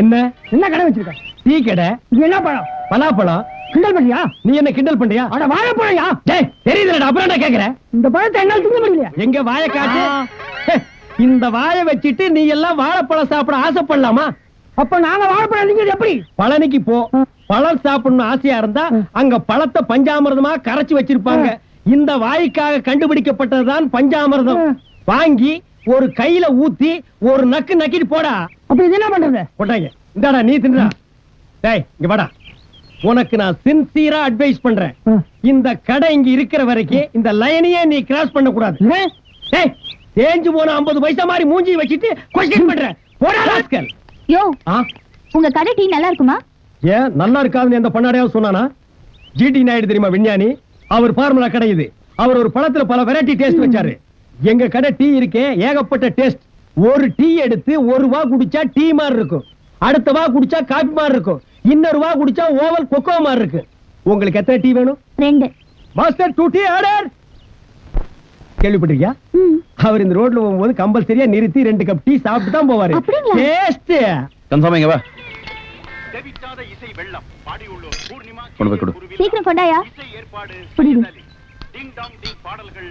என்ன? என்ன கடை வச்சிருக்க? டீ கடை. என்ன பழம்? பலாப்பழம். கிண்டல் பண்ணியா நீ என்ன கிண்டல் பண்றியா? அட வாழைப்பழம்யா? டேய் தெரியுதுடா அப்புறம் என்ன கேக்குற? இந்த பழத்தை என்னால திங்க முடியலையா. எங்க வாயை காட்டு? இந்த வாயை வச்சிட்டு நீ எல்லாம் வாழைப்பழம் சாப்பிட ஆசைப்படலாமா? அப்ப நாங்க வாழைப்பழம் திங்கிறது எப்படி? பழனிக்கு போ. பழம் சாப்பிடணும் ஆசையா இருந்தா அங்க பழத்தை பஞ்சாமிர்தமா கரைச்சு வச்சிருப்பாங்க. இந்த வாய்க்காக கண்டுபிடிக்கப்பட்டதுதான் பஞ்சாமிர்தம். வாங்கி ஒரு கையில ஊத்தி ஒரு நக்கு நக்கிட்டு போடா. அப்ப இது என்ன பண்றது? போட்டாங்க இந்தாடா நீ தின்றா. டேய் இங்க வாடா. உனக்கு நான் சின்சியரா அட்வைஸ் பண்றேன். இந்த கடை இங்க இருக்கிற வரைக்கும் இந்த லைனையே நீ கிராஸ் பண்ண கூடாது? டேய் தேஞ்சு போன 50 பைசா மாதிரி மூஞ்சி வச்சிட்டு கொஸ்டின் பண்ற. போடா ராஸ்கல். யோ உங்க கடை டீ நல்லா இருக்குமா? ஏன் நல்லா இருக்காதுன்னு எந்த பண்ணாடையாவது சொன்னானா? ஜிடி நாயுடு தெரியுமா விஞ்ஞானி? அவர் ஃபார்முலா கடை இது. அவர் ஒரு பழத்துல பல வெரைட்டி டேஸ்ட் வச்சாரு. எங்க கடை டீ இருக்கே ஏகப்பட்ட டேஸ்ட். ஒரு டீ எடுத்து ஒரு வா குடிச்சா டீ மாதிரி இருக்கும். அடுத்த வா குடிச்சா காபி மாதிரி இருக்கும். இன்னொரு வா குடிச்சா ஓவல் கொக்கோ மாதிரி இருக்கு. உங்களுக்கு எத்தனை டீ வேணும்? ரெண்டு. மாஸ்டர் டூ டீ ஆர்டர் கேள்விப்பட்டிருக்கியா. அவர் இந்த ரோட்ல போகும்போது கம்பல்சரியா நிறுத்தி ரெண்டு கப் டீ சாப்பிட்டு தான் போவாரு? டேஸ்ட் கன்ஃபார்ம் இங்க வா. இசை வெள்ளம். பாடியுள்ளோர் பூர்ணிமா. சீக்கிரம் கொண்டாயா. டிங் டாங் டிங் பாடல்கள்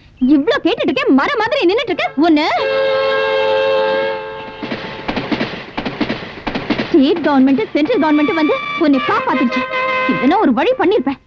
இவ்ளோ கேட்டுட்டு இருக்கேன் மர மாதிரி நின்னுட்டு இருக்க ஒண்ணு. ஸ்டேட் கவர்மெண்ட் சென்ட்ரல் கவர்மெண்ட் வந்து உன்னை காப்பாத்திடுச்சு. இதனா ஒரு வழி பண்ணிருப்பேன்.